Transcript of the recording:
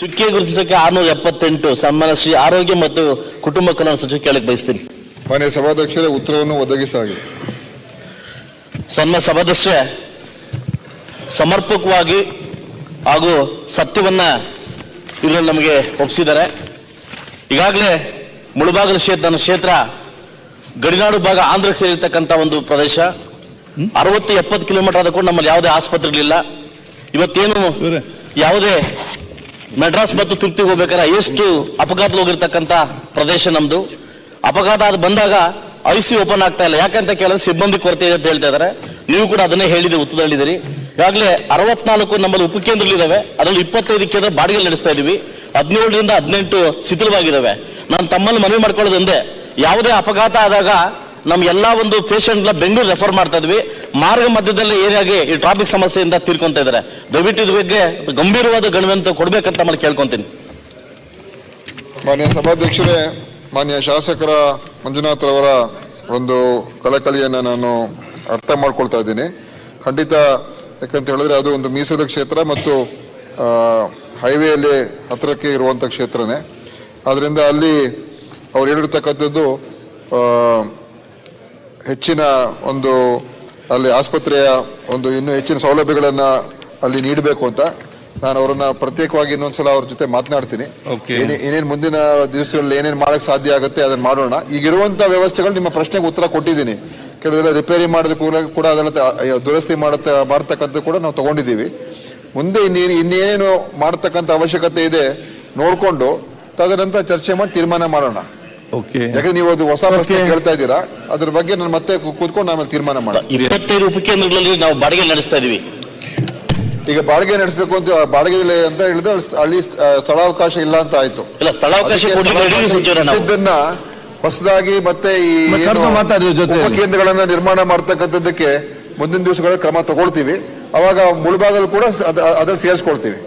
ಚುಕ್ಕೆ ಗುರುತಿಸಕ್ಕೆ ಆರ್ನೂರ ಎಪ್ಪತ್ತೆಂಟು ಸನ್ಮಾನ ಶ್ರೀ ಆರೋಗ್ಯ ಮತ್ತು ಕುಟುಂಬ ಕಲ್ಯಾಣ ಸಚಿವ ಕೇಳಕ್ ಬಯಸ್ತೀನಿ. ಮಾನ್ಯ ಸಭಾಧ್ಯಕ್ಷರೇ ಉತ್ತರವನ್ನು ಒದಗಿಸಲಾಗಿದೆ ಸನ್ಮಾನ ಸಭಾಧ್ಯಕ್ಷ ಸಮರ್ಪಕವಾಗಿ ಹಾಗೂ ಸತ್ಯವನ್ನ ಇವರು ನಮಗೆ ಒಪ್ಪಿಸಿದ್ದಾರೆ ಈಗಾಗಲೇ ಮುಳುಬಾಗಲ ಕ್ಷೇತ್ರ ನನ್ನ ಕ್ಷೇತ್ರ ಗಡಿನಾಡು ಭಾಗ ಆಂಧ್ರಕ್ಕೆ ಸೇರಿರ್ತಕ್ಕಂಥ ಒಂದು ಪ್ರದೇಶ. ಅರವತ್ತು ಎಪ್ಪತ್ತು ಕಿಲೋಮೀಟರ್ ಆದ ಕೂಡ ನಮ್ಮಲ್ಲಿ ಯಾವುದೇ ಆಸ್ಪತ್ರೆಗಳಿಲ್ಲ. ಇವತ್ತೇನು ಯಾವುದೇ ಮೆಡ್ರಾಸ್ ಮತ್ತು ತೃಪ್ತಿಗೆ ಹೋಗ್ಬೇಕಾದ್ರೆ ಎಷ್ಟು ಅಪಘಾತ ಹೋಗಿರ್ತಕ್ಕಂಥ ಪ್ರದೇಶ ನಮ್ದು. ಅಪಘಾತ ಅದು ಬಂದಾಗ ಐ ಸಿ ಓಪನ್ ಆಗ್ತಾ ಇಲ್ಲ. ಯಾಕಂತ ಕೇಳಿದ್ರೆ ಸಿಬ್ಬಂದಿ ಕೊರತೆ ಇದೆ ಅಂತ ಹೇಳ್ತಾ ಇದಾರೆ. ನೀವು ಕೂಡ ಅದನ್ನೇ ಹೇಳಿದೆ ಉತ್ತರದಲ್ಲಿದ್ದೀರಿ. ಈಗಾಗಲೇ ಅರವತ್ನಾಲ್ಕು ನಮ್ಮಲ್ಲಿ ಉಪಕೇಂದ್ರಗಳಿದಾವೆ. ಅದರಲ್ಲಿ ಇಪ್ಪತ್ತೈದು ಕೇಂದ್ರ ಬಾಡಿಗೆ ನಡೆಸ್ತಾ ಇದೀವಿ. ಹದಿನೇಳರಿಂದ ಹದಿನೆಂಟು ಶಿಥಿಲವಾಗಿದ್ದಾವೆ ನಾನು ತಮ್ಮಲ್ಲಿ ಮನವಿ ಮಾಡ್ಕೊಳ್ಳೋದಂದೆ ಯಾವುದೇ ಅಪಘಾತ ಆದಾಗ ನಮ್ಮ ಎಲ್ಲಾ ಒಂದು ಪೇಷಂಟ್ ಬೆಂಗಳೂರು ರೆಫರ್ ಮಾಡ್ತಾ ಇದ್ವಿ. ಮಾರ್ಗ ಮಧ್ಯದಲ್ಲಿ ಏನಾಗಿ ಈ ಟ್ರಾಫಿಕ್ ಸಮಸ್ಯೆಯಿಂದ ತೀರ್ಕೊಂತ ಇದ್ದಾರೆ. ದಯವಿಟ್ಟು ಇದ್ರ ಬಗ್ಗೆ ಗಂಭೀರವಾದ ಗಣವಂತ ಕೊಡ್ಬೇಕಂತ ಮನೆ ಕೇಳ್ಕೊಂತೀನಿ. ಮಾನ್ಯ ಸಭಾಧ್ಯಕ್ಷರೇ, ಮಾನ್ಯ ಶಾಸಕರ ಮಂಜುನಾಥ್ ರವರ ಒಂದು ಕಳಕಳಿಯನ್ನು ನಾನು ಅರ್ಥ ಮಾಡ್ಕೊಳ್ತಾ ಇದ್ದೀನಿ. ಖಂಡಿತ ಯಾಕಂತ ಹೇಳಿದ್ರೆ ಅದು ಒಂದು ಮೀಸಲು ಕ್ಷೇತ್ರ ಮತ್ತು ಹೈವೇಯಲ್ಲಿ ಹತ್ತಿರಕ್ಕೆ ಇರುವಂಥ ಕ್ಷೇತ್ರನೇ. ಅದರಿಂದ ಅಲ್ಲಿ ಅವ್ರು ಹೇಳಿರ್ತಕ್ಕಂಥದ್ದು ಹೆಚ್ಚಿನ ಒಂದು ಅಲ್ಲಿ ಆಸ್ಪತ್ರೆಯ ಒಂದು ಇನ್ನೂ ಹೆಚ್ಚಿನ ಸೌಲಭ್ಯಗಳನ್ನ ಅಲ್ಲಿ ನೀಡಬೇಕು ಅಂತ ನಾನು ಅವರನ್ನ ಪ್ರತ್ಯೇಕವಾಗಿ ಇನ್ನೊಂದ್ಸಲ ಅವ್ರ ಜೊತೆ ಮಾತನಾಡ್ತೀನಿ. ಏನೇನು ಮುಂದಿನ ದಿವಸಗಳಲ್ಲಿ ಏನೇನ್ ಮಾಡಕ್ ಸಾಧ್ಯ ಆಗುತ್ತೆ ಅದನ್ನ ಮಾಡೋಣ. ಈಗಿರುವಂತ ವ್ಯವಸ್ಥೆಗಳು ನಿಮ್ಮ ಪ್ರಶ್ನೆಗೆ ಉತ್ತರ ಕೊಟ್ಟಿದ್ದೀನಿ. ಕೆಲವೆಲ್ಲ ರಿಪೇರಿ ಮಾಡಿದ ಕೂಡ ಕೂಡ ಅದನ್ನ ದುರಸ್ತಿ ಮಾಡತ್ತ ಮಾಡ್ತಕ್ಕಂಥ ಕೂಡ ನಾವು ತಗೊಂಡಿದ್ದೀವಿ. ಮುಂದೆ ಇನ್ನೇನು ಇನ್ನೇನೇನು ಮಾಡತಕ್ಕಂಥ ಅವಶ್ಯಕತೆ ಇದೆ ನೋಡ್ಕೊಂಡು ತದನಂತರ ಚರ್ಚೆ ಮಾಡಿ ತೀರ್ಮಾನ ಮಾಡೋಣ. ಯಾಕಂದ್ರೆ ನೀವು ಅದು ಹೊಸ ಪ್ರಶ್ನೆ ಕೇಳ್ತಾ ಇದ್ದೀರಾ ಅದ್ರ ಬಗ್ಗೆ ನಾನು ಮತ್ತೆ ಕೂತ್ಕೊಂಡು ಆಮೇಲೆ ತೀರ್ಮಾನ ಮಾಡಿ ಇಪ್ಪತ್ತೈದು ಉಪಕೇಂದ್ರಗಳಲ್ಲಿ ನಾವು ಬಾಡಿಗೆ ನಡೆಸ್ತಾ ಇದೀವಿ. ಈಗ ಬಾಡಿಗೆ ನಡೆಸಬೇಕು ಅಂತ ಬಾಡಿಗೆ ಇಲ್ಲ ಅಂತ ಹೇಳಿದ್ರೆ ಅಲ್ಲಿ ಸ್ಥಳ- ಅಲ್ಲಿ ಸ್ಥಳಾವಕಾಶ ಇಲ್ಲ ಅಂತ ಆಯ್ತು. ಇಲ್ಲ ಸ್ಥಳಾವಕಾಶ ಇದ್ದದ್ದನ್ನ ಹೊಸದಾಗಿ ಮತ್ತೆ ಈ ಕೇಂದ್ರಗಳನ್ನ ನಿರ್ಮಾಣ ಮಾಡ್ತಕ್ಕಂಥದ್ದಕ್ಕೆ ಮುಂದಿನ ದಿವಸಗಳ ಕ್ರಮ ತಗೊಳ್ತೀವಿ. ಅವಾಗ ಮುಳುಭಾಗಲು ಕೂಡ ಅದ- ಅದ್ರಲ್ಲಿ ಸೇರಿಸ್ಕೊಳ್ತೀವಿ.